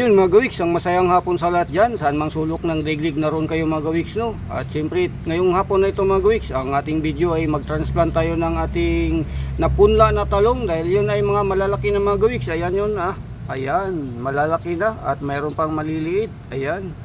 Ayun mga gawiks, ang masayang hapon sa lahat dyan. Saan mang sulok ng diglig na ron kayo mga gawiks, no? At siyempre, ngayong hapon na ito mga gawiks, ang ating video ay mag-transplant tayo ng ating napunla na talong dahil yun ay mga malalaki na mga gawiks. Ayan yun, ah. Ayan, malalaki na at mayroon pang maliliit. Ayan.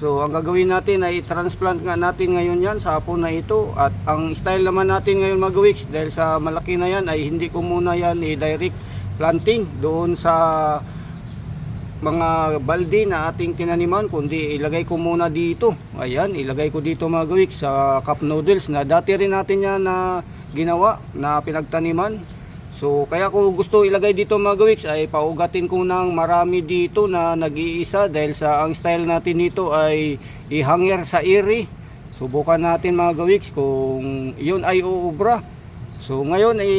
So, ang gagawin natin ay transplant nga natin ngayon yan sa hapon na ito. At ang style naman natin ngayon mga gawiks, dahil sa malaki na yan, ay hindi ko muna yan i-direct planting doon sa mga balde na ating tinaniman kundi ilagay ko muna dito. Ayan ilagay ko dito mga gawik sa cup noodles na dati rin natin yan na ginawa na pinagtaniman. So kaya ko gusto ilagay dito mga gawiks ay paugatin ko ng marami dito na nag-iisa dahil sa ang style natin dito ay ihanger sa iri. Subukan natin mga gawiks kung yun ay uubra. So ngayon ay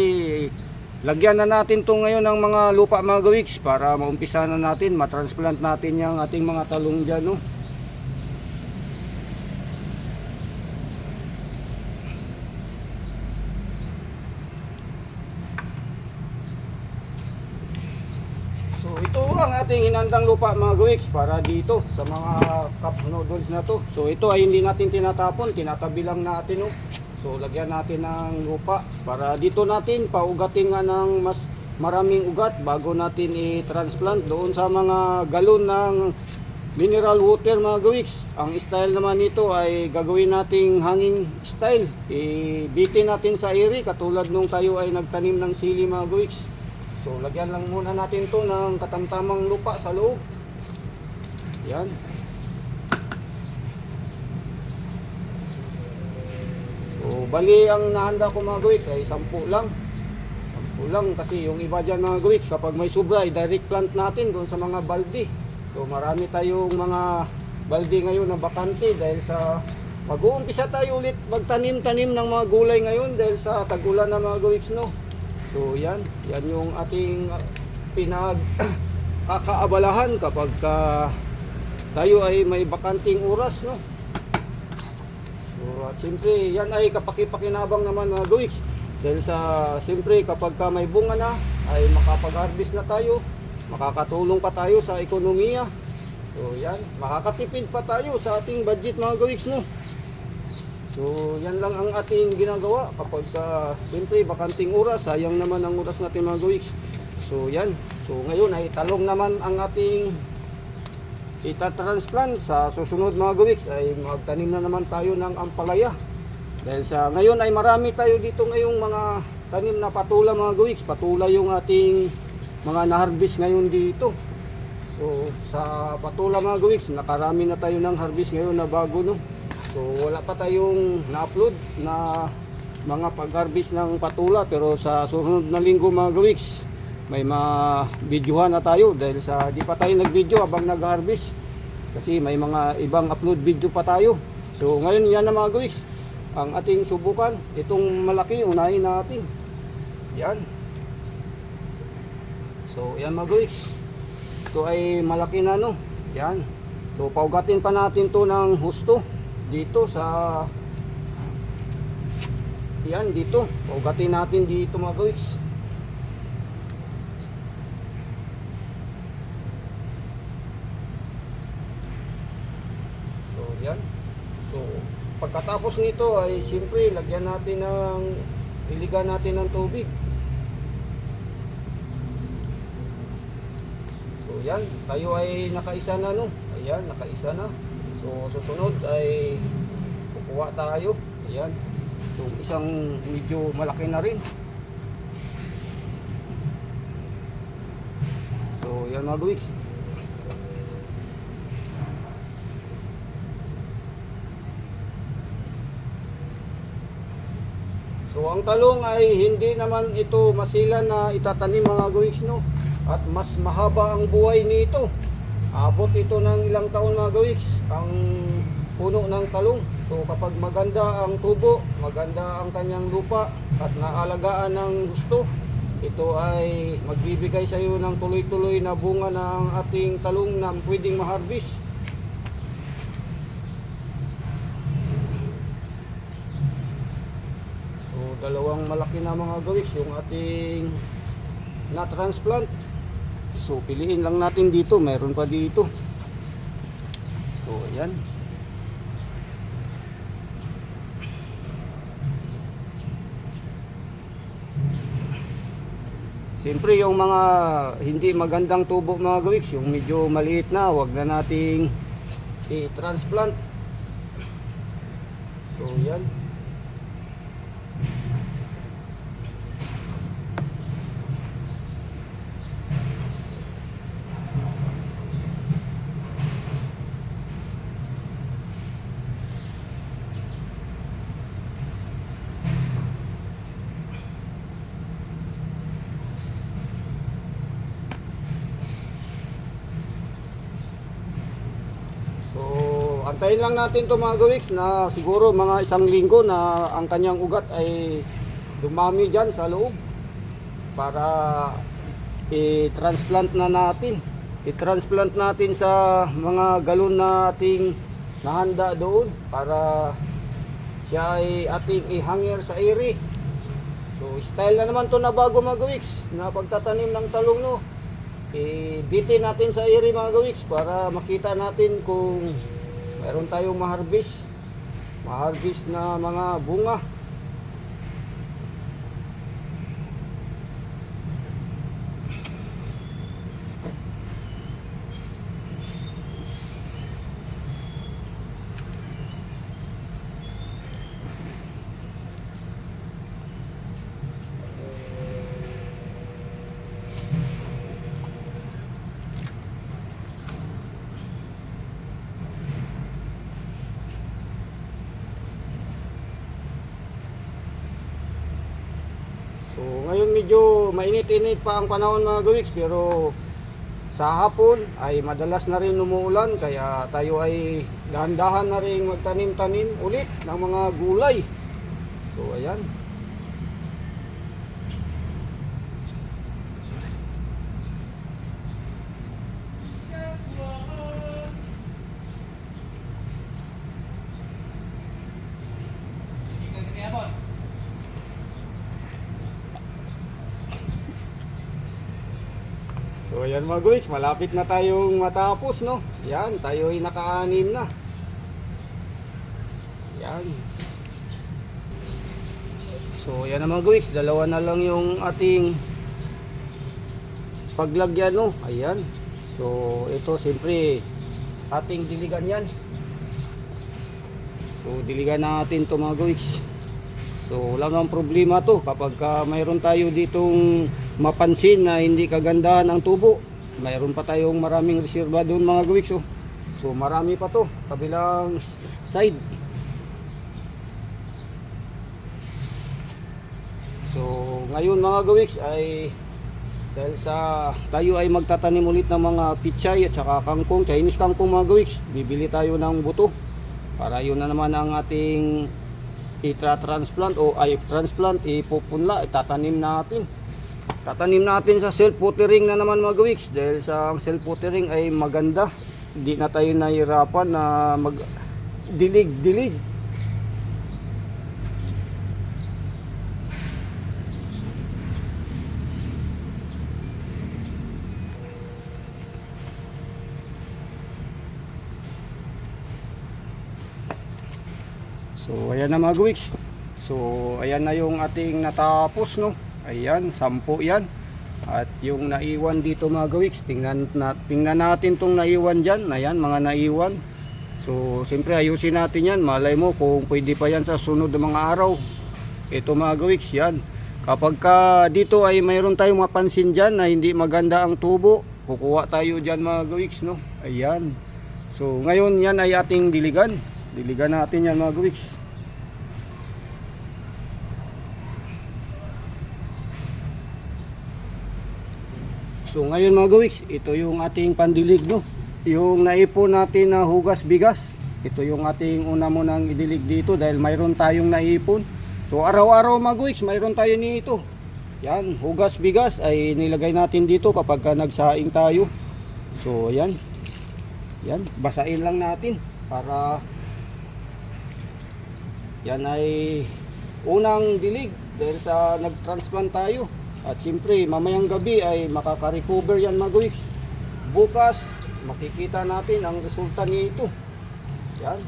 Lagyan na natin to ngayon ng mga lupa mga gawiks para maumpisa na natin, matransplant natin yung ating mga talong dyan. No? So ito ang ating hinandang lupa mga gawiks para dito sa mga cup noodles na to. So ito ay hindi natin tinatapon, tinatabi lang natin. No? So lagyan natin ng lupa para dito natin paugatin nga ng mas maraming ugat bago natin i-transplant doon sa mga galon ng mineral water mga gawiks. Ang style naman nito ay gagawin nating hanging style. Ibitin natin sa iri katulad nung tayo ay nagtanim ng sili mga gawiks. So lagyan lang muna natin to ng katamtamang lupa sa loob. Yan. Bali ang nahanda ko mga gawiks ay 10 lang. 10 lang kasi yung iba dyan mga gawiks kapag may sobra ay direct plant natin doon sa mga balde. So marami tayong mga balde ngayon na bakante dahil sa mag-uumpisa tayo ulit magtanim-tanim ng mga gulay ngayon dahil sa tagulan na mga gawiks no. So yan, yan yung ating uh, pinag kakaabalahan kapag ka tayo ay may bakanting oras no. So, at siyempre, yan ay kapaki-pakinabang naman mga gawiks. Dahil sa, siyempre, kapag ka may bunga na, ay makapag-harvest na tayo, makakatulong pa tayo sa ekonomiya. So, yan, makakatipid pa tayo sa ating budget mga gawiks, no? So, yan lang ang ating ginagawa kapag ka, siyempre, bakanting oras, sayang naman ang oras natin mga gawiks. So, yan. So, ngayon ay talong naman ang ating itatransplant sa susunod mga gawiks ay magtanim na naman tayo ng ampalaya. Dahil sa ngayon ay marami tayo dito ngayong mga tanim na patula mga gawiks patula yung ating mga na-harvest ngayon dito. So sa patula mga gawiks nakarami na tayo ng harvest ngayon na bago no? So wala pa tayong na-upload na mga pag-harvest ng patula. Pero sa susunod na linggo mga gawiks may ma-videohan na tayo dahil sa di pa tayo nag-video habang nag-harvest. Kasi may mga ibang upload video pa tayo. So ngayon yan na mga gawiks ang ating subukan itong malaki unahin natin. Yan. So yan mga gawiks ito ay malaki na no? Yan. So paugatin pa natin to ng husto dito sa yan dito. Paugatin natin dito mga gawiks So, yan. So, pagkatapos nito ay siyempre lagyan natin ng iligan natin ng tubig. So, yan. Tayo ay nakaisa na no. Ayan, nakaisa na. So, susunod ay kukuha tayo. Ayan. Yung isang medyo malaki na rin. So, yan mga gawiks. So ang talong ay hindi naman ito masila na itatanim mga gawiks no. At mas mahaba ang buhay nito. Abot ito ng ilang taon mga gawiks ang puno ng talong. So kapag maganda ang tubo, maganda ang kanyang lupa at naalagaan ng gusto, ito ay magbibigay sa iyo ng tuloy-tuloy na bunga ng ating talong na pwedeng ma-harvest. So, dalawang malaki na mga gawiks yung ating na-transplant. So piliin lang natin dito, meron pa dito. So ayan. Siyempre yung mga hindi magandang tubo mga gawiks, yung medyo maliit na, wag na nating i-transplant. So yan. So, antayin lang natin to mga gawiks na siguro mga isang linggo na ang kanyang ugat ay dumami dyan sa loob para i-transplant na natin. I-transplant natin sa mga galon na ating nahanda doon para siya ay ating ihanger sa iri. So, style na naman to na bago mga gawiks na pagtatanim ng talong no i-bitin natin sa iri mga gawiks para makita natin kung meron tayong maharbis maharbis na mga bunga So ngayon medyo mainit-init pa ang panahon mga gawiks pero sa hapon ay madalas na rin umuulan kaya tayo ay dahan-dahan na rin magtanim-tanim ulit ng mga gulay. So ayan. So ayan mga guwiks, malapit na tayong matapos no. Yan, tayo ay naka-anim na. Yan. So yan na mga guwiks, dalawa na lang yung ating paglagyan no. Ayan. So ito siyempre ating diligan yan. So diligan natin to mga guwiks. So wala namang problema to kapag ka mayroon tayo ditong mapansin na hindi kagandahan ang tubo. Mayroon pa tayong maraming reserva doon mga gawiks. Oh. So marami pa to kabilang side. So ngayon mga gawiks ay dahil sa tayo ay magtatanim ulit ng mga pichay at saka kangkong, Chinese kangkong mga gawiks. Bibili tayo ng buto para yun na naman ang ating itra-transplant o ay transplant ipupunla itatanim natin tatanim natin sa self watering na naman mga gawiks dahil sa self watering ay maganda hindi na tayo nahirapan na mag dilig dilig So ayan na mga gawiks. So ayan na yung ating natapos no. Ayan, sampu yan. At yung naiwan dito mga gawiks, tingnan, na, tingnan natin tong naiwan dyan. Ayan, mga naiwan. So siyempre ayusin natin yan. Malay mo kung pwede pa yan sa sunod na mga araw. Ito mga gawiks, yan. Kapag ka dito ay mayroon tayong mapansin dyan na hindi maganda ang tubo, kukuha tayo dyan mga gawiks no. Ayan. So ngayon yan ay ating diligan. Diligan natin yan mga gawiks. So ngayon mga gawiks, ito yung ating pandilig no. Yung naipon natin na hugas bigas, ito yung ating una mo nang idilig dito dahil mayroon tayong naipon. So araw-araw mga gawiks, mayroon tayo nito. Yan, hugas bigas ay nilagay natin dito kapag ka nagsaing tayo. So yan. Yan, basain lang natin para yan ay unang dilig dahil sa nag-transplant tayo. At siyempre, mamayang gabi ay makaka-recover yan mga guwiks. Bukas, makikita natin ang resulta nito. Yan.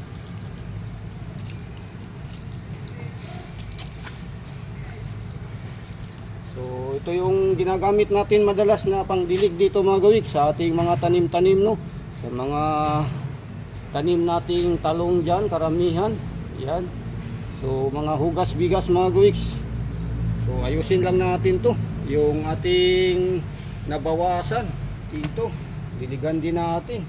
So, ito yung ginagamit natin madalas na pangdilig dito mga gawik sa ating mga tanim-tanim no. Sa mga tanim nating talong dyan, karamihan. Yan. So, mga hugas bigas mga gawiks. So, ayusin lang natin to. Yung ating nabawasan dito. Diligan din natin.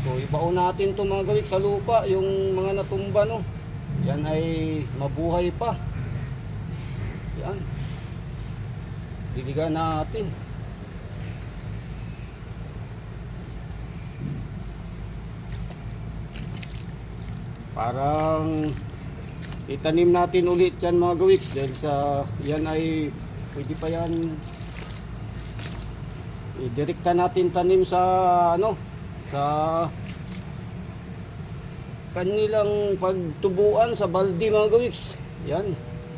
So, ibaon natin to mga gawik sa lupa. Yung mga natumba no. Yan ay mabuhay pa. Yan. Diligan natin. Parang itanim natin ulit yan mga gawiks dahil sa yan ay pwede pa yan. Idirekta natin tanim sa ano sa kanilang pagtubuan sa baldi mga gawiks. Yan.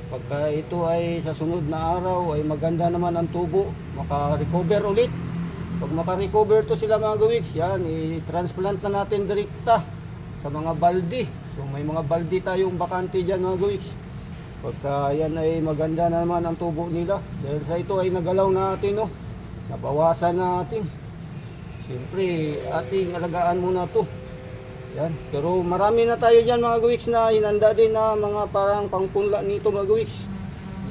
Pagka ito ay sa sunod na araw ay maganda naman ang tubo. Maka-recover ulit. Pag maka-recover to sila mga gawiks yan i-transplant na natin direkta sa mga baldi so may mga baldi tayong bakante dyan mga gawiks pagka yan ay maganda na naman ang tubo nila dahil sa ito ay nagalaw natin no nabawasan natin siyempre ating alagaan muna to yan. Pero marami na tayo dyan mga gawiks na hinanda din na mga parang pangpunla nito mga gawiks.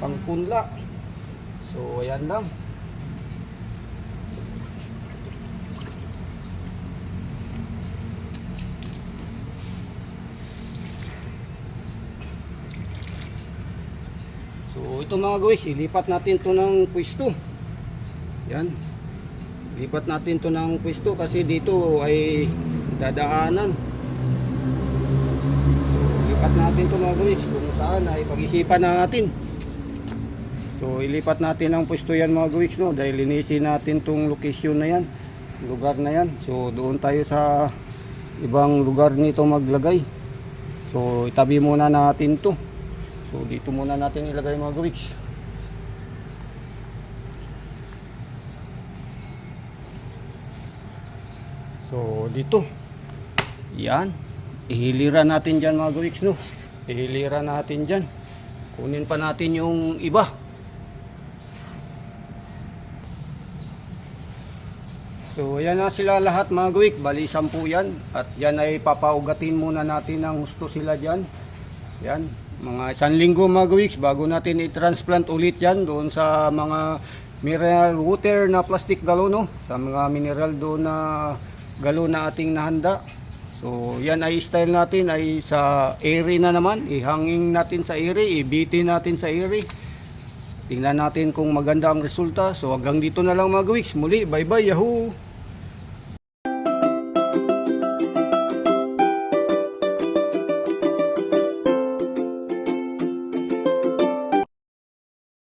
Pangpunla. So ayan lang. So ito mga gawiks, ilipat natin to ng pwesto. Yan. Lipat natin to ng pwesto kasi dito ay dadaanan. Lipat natin ito mga guys kung saan ay pag-isipan natin. So ilipat natin ang pwesto yan mga guys no dahil linisin natin tong location na yan, lugar na yan. So doon tayo sa ibang lugar nito maglagay. So itabi muna natin to. So dito muna natin ilagay mga guys. So dito. Yan. Ihiliran natin dyan mga gawiks no. Ihiliran natin dyan. Kunin pa natin yung iba. So yan na sila lahat mga gawik. Bali sampu yan. At yan ay papaugatin muna natin ng gusto sila dyan. Yan. Mga isang linggo mga gawiks bago natin i-transplant ulit yan doon sa mga mineral water na plastic galon no. Sa mga mineral doon na galon na ating nahanda. So, yan ay style natin ay sa airy na naman. Ihanging natin sa airy, ibitin natin sa airy. Tingnan natin kung maganda ang resulta. So, hanggang dito na lang mga gawiks. Muli, bye-bye, yahoo!